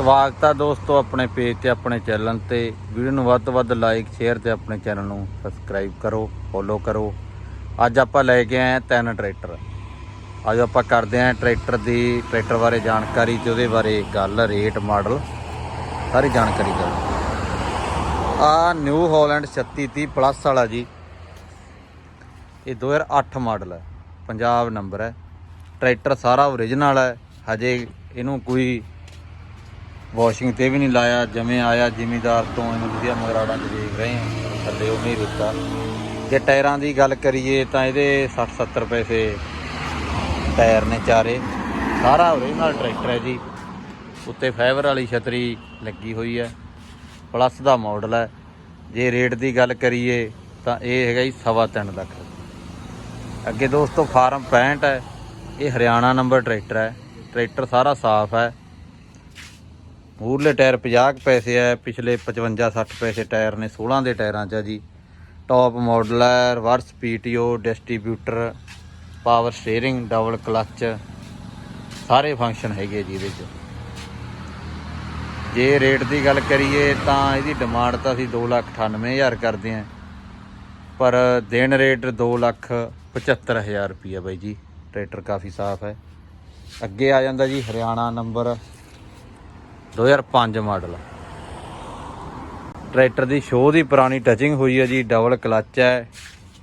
ਸਵਾਗਤ ਆ ਦੋਸਤੋ ਆਪਣੇ ਪੇਜ ਤੇ, ਆਪਣੇ ਚੈਨਲ ਤੇ। ਵੀਡੀਓ ਨੂੰ ਵੱਧ ਤੋਂ ਵੱਧ ਲਾਈਕ ਸ਼ੇਅਰ ਤੇ ਆਪਣੇ ਚੈਨਲ ਨੂੰ ਸਬਸਕ੍ਰਾਈਬ ਕਰੋ ਫੋਲੋ ਕਰੋ। ਅੱਜ ਆਪਾਂ ਲੈ ਕੇ ਆਏ ਆ ਤਿੰਨ ਟਰੈਕਟਰ। ਅੱਜ ਆਪਾਂ ਕਰਦੇ ਆਂ ਟਰੈਕਟਰ ਦੀ, ਟਰੈਕਟਰ ਬਾਰੇ ਜਾਣਕਾਰੀ ਤੇ ਉਹਦੇ ਬਾਰੇ ਗੱਲ ਰੇਟ ਮਾਡਲ ਸਾਰੀ ਜਾਣਕਾਰੀ ਕਰ। ਆ ਨਿਊ ਹਾਲੈਂਡ 3630 ਪਲੱਸ ਵਾਲਾ ਜੀ। ਇਹ 2008 ਮਾਡਲ ਹੈ। ਪੰਜਾਬ ਨੰਬਰ ਹੈ। ਟਰੈਕਟਰ ਸਾਰਾ ਓਰੀਜਨਲ ਹੈ। ਹਜੇ ਇਹਨੂੰ ਕੋਈ ਵਾਸ਼ਿੰਗ ਤੇ ਵੀ ਨਹੀਂ ਲਾਇਆ ਜਮੇ ਆਇਆ ਜ਼ਿਮੀਦਾਰ ਤੋਂ ਇਹਨੂੰ ਵਧੀਆ ਮਗਰਾੜਾਂ 'ਚ ਦੇਖ ਰਹੇ ਹਾਂ। ਥੱਲੇ ਉਹ ਨਹੀਂ ਦਿੱਤਾ ਜੇ ਟਾਇਰਾਂ ਦੀ ਗੱਲ ਕਰੀਏ ਤਾਂ ਇਹਦੇ 60 70 ਪੈਸੇ ਟਾਇਰ ਨੇ ਚਾਰੇ। ਸਾਰਾ ਓਰੀਜਨਲ ਟਰੈਕਟਰ ਹੈ ਜੀ। ਉੱਤੇ ਫਾਈਬਰ ਵਾਲੀ ਛਤਰੀ ਲੱਗੀ ਹੋਈ ਹੈ। ਪਲੱਸ ਦਾ ਮਾਡਲ ਹੈ। ਜੇ ਰੇਟ ਦੀ ਗੱਲ ਕਰੀਏ ਤਾਂ ਇਹ ਹੈਗਾ ਜੀ ਸਵਾ ਤਿੰਨ ਲੱਖ। ਅੱਗੇ ਦੋਸਤੋ, ਫਾਰਮ 65 ਹੈ। ਇਹ ਹਰਿਆਣਾ ਨੰਬਰ ਟਰੈਕਟਰ ਹੈ। ਟਰੈਕਟਰ ਸਾਰਾ ਸਾਫ਼ ਹੈ। ਮੂਰਲੇ ਟਾਇਰ 50 ਕੁ ਪੈਸੇ ਹੈ ਪਿਛਲੇ 55 60 ਪੈਸੇ ਟਾਇਰ ਨੇ 16 ਦੇ ਟਾਇਰਾਂ 'ਚ ਆ ਜੀ। ਟੌਪ ਮਾਡਲ ਹੈ reverse PTO distributor power steering double clutch ਸਾਰੇ ਫੰਕਸ਼ਨ ਹੈਗੇ ਜੀ ਇਹਦੇ 'ਚ। ਜੇ ਰੇਟ ਦੀ ਗੱਲ ਕਰੀਏ ਤਾਂ ਇਹਦੀ ਡਿਮਾਂਡ ਤਾਂ ਅਸੀਂ 298000 ਕਰਦੇ ਆਂ। ਪਰ ਦੇਣ ਰੇਟ 275000 ਰੁਪਈਆ ਬਾਈ ਜੀ, ਟਰੈਕਟਰ ਕਾਫੀ ਸਾਫ਼ ਹੈ। ਅੱਗੇ ਆ ਜਾਂਦਾ ਜੀ, ਹਰਿਆਣਾ ਨੰਬਰ 2005 ਮਾਡਲ। ਟਰੈਕਟਰ ਦੀ ਸ਼ੋਅ ਦੀ ਪੁਰਾਣੀ ਟਚਿੰਗ ਹੋਈ ਹੈ ਜੀ ਡਬਲ ਕਲੱਚ ਹੈ।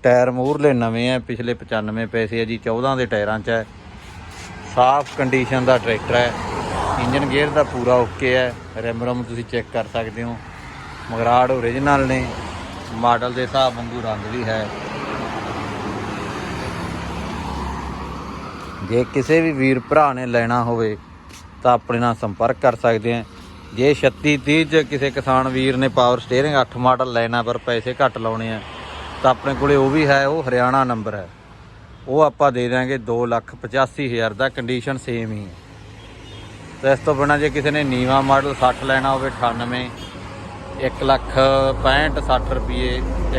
ਟਾਇਰ ਮੂਰਲੇ ਨਵੇਂ ਹੈ, ਪਿਛਲੇ 95 ਪੈਸੇ ਹੈ ਜੀ 14 ਦੇ ਟਾਇਰਾਂ 'ਚ ਹੈ। ਸਾਫ਼ ਕੰਡੀਸ਼ਨ ਦਾ ਟਰੈਕਟਰ ਹੈ। ਇੰਜਨ ਗੇਅਰ ਦਾ ਪੂਰਾ ਓਕੇ ਹੈ। ਰਿਮ ਰਮ ਤੁਸੀਂ ਚੈੱਕ ਕਰ ਸਕਦੇ ਹੋ। ਮਗਰਾੜ ਓਰੀਜਨਲ ਨੇ। ਮਾਡਲ ਦੇ ਹਿਸਾਬ ਵਾਂਗੂ ਰੰਗ ਵੀ ਹੈ। ਜੇ ਕਿਸੇ ਵੀ ਵੀਰ ਭਰਾ ਨੇ ਲੈਣਾ ਹੋਵੇ ਤਾਂ ਆਪਣੇ ਨਾਲ ਸੰਪਰਕ ਕਰ ਸਕਦੇ ਆ ਜੇ 36 30 ਚ ਕਿਸੇ ਕਿਸਾਨ ਵੀਰ ਨੇ ਪਾਵਰ ਸਟੀਅਰਿੰਗ 8 ਮਾਡਲ ਲੈਣਾ ਪਰ ਪੈਸੇ ਘੱਟ ਲਾਉਣੇ ਆ, ਤਾਂ ਆਪਣੇ ਕੋਲੇ ਉਹ ਵੀ ਹੈ, ਉਹ ਹਰਿਆਣਾ ਨੰਬਰ ਹੈ। ਉਹ ਆਪਾਂ ਦੇ ਦਾਂਗੇ 285000 ਦਾ ਕੰਡੀਸ਼ਨ ਸੇਮ ਹੀ ਹੈ। ਤੇ ਇਸ ਤੋਂ ਬਿਨਾਂ ਜੇ ਕਿਸੇ ਨੇ ਨੀਵਾ ਮਾਡਲ 60 ਲੈਣਾ ਹੋਵੇ 98 1 ਲੱਖ 65 60 ਰੁਪਏ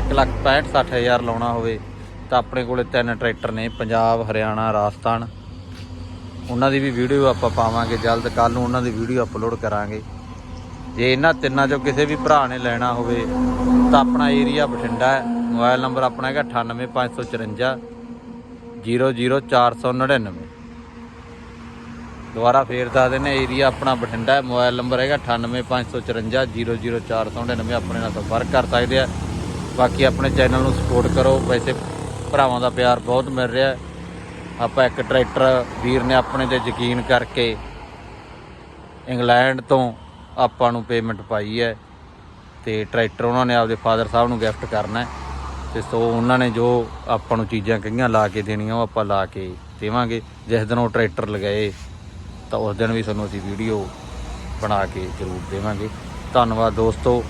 1 ਲੱਖ 65 60000 ਲਾਉਣਾ ਹੋਵੇ, ਤਾਂ ਆਪਣੇ ਕੋਲੇ ਤਿੰਨ ਟਰੈਕਟਰ ਨੇ, ਪੰਜਾਬ, ਹਰਿਆਣਾ, ਰਾਜਸਥਾਨ। ਉਹਨਾਂ ਦੀ ਵੀ ਵੀਡੀਓ ਆਪਾਂ ਪਾਵਾਂਗੇ, ਜਲਦ ਕੱਲ ਨੂੰ ਉਹਨਾਂ ਦੀ ਵੀਡੀਓ ਅਪਲੋਡ ਕਰਾਂਗੇ। ਜੇ ਇਹਨਾਂ ਤਿੰਨਾਂ ਚੋਂ ਕਿਸੇ ਵੀ ਭਰਾ ਨੇ ਲੈਣਾ ਹੋਵੇ, ਤਾਂ ਆਪਣਾ ਏਰੀਆ ਬਠਿੰਡਾ ਹੈ। ਮੋਬਾਈਲ ਨੰਬਰ ਆਪਣਾ ਹੈਗਾ 98554 00499 ਦੁਬਾਰਾ ਫੇਰ ਦੱਸ ਦਿੰਦੇ ਏਰੀਆ ਆਪਣਾ ਬਠਿੰਡਾ ਹੈ। ਮੋਬਾਈਲ ਨੰਬਰ ਹੈਗਾ 98554 00499 ਆਪਣੇ ਨਾਲ ਸੰਪਰਕ ਕਰ ਸਕਦੇ ਆ। ਬਾਕੀ ਆਪਣੇ ਚੈਨਲ ਨੂੰ ਸਪੋਰਟ ਕਰੋ। ਵੈਸੇ ਭਰਾਵਾਂ ਦਾ ਪਿਆਰ ਬਹੁਤ ਮਿਲ ਰਿਹਾ ਹੈ। ਆਪਾਂ ਇੱਕ ਟਰੈਕਟਰ ਵੀਰ ਨੇ ਆਪਣੇ ਤੇ ਯਕੀਨ ਕਰਕੇ ਇੰਗਲੈਂਡ ਤੋਂ ਆਪਾਂ ਨੂੰ ਪੇਮੈਂਟ ਪਾਈ ਹੈ ਤੇ ਟਰੈਕਟਰ ਉਹਨਾਂ ਨੇ ਆਪਦੇ ਫਾਦਰ ਸਾਹਿਬ ਨੂੰ ਗਿਫਟ ਕਰਨਾ ਹੈ ਤੇ ਸੋ ਉਹਨਾਂ ਨੇ ਜੋ ਆਪਾਂ ਨੂੰ ਚੀਜ਼ਾਂ ਕਹੀਆਂ ਲਾ ਕੇ ਦੇਣੀਆਂ, ਉਹ ਆਪਾਂ ਲਾ ਕੇ ਦੇਵਾਂਗੇ। ਜਿਸ ਦਿਨ ਉਹ ਟਰੈਕਟਰ ਲਗਾਏ, ਤਾਂ ਉਸ ਦਿਨ ਵੀ ਤੁਹਾਨੂੰ ਅਸੀਂ ਵੀਡੀਓ ਬਣਾ ਕੇ ਜ਼ਰੂਰ ਦੇਵਾਂਗੇ। ਧੰਨਵਾਦ ਦੋਸਤੋ।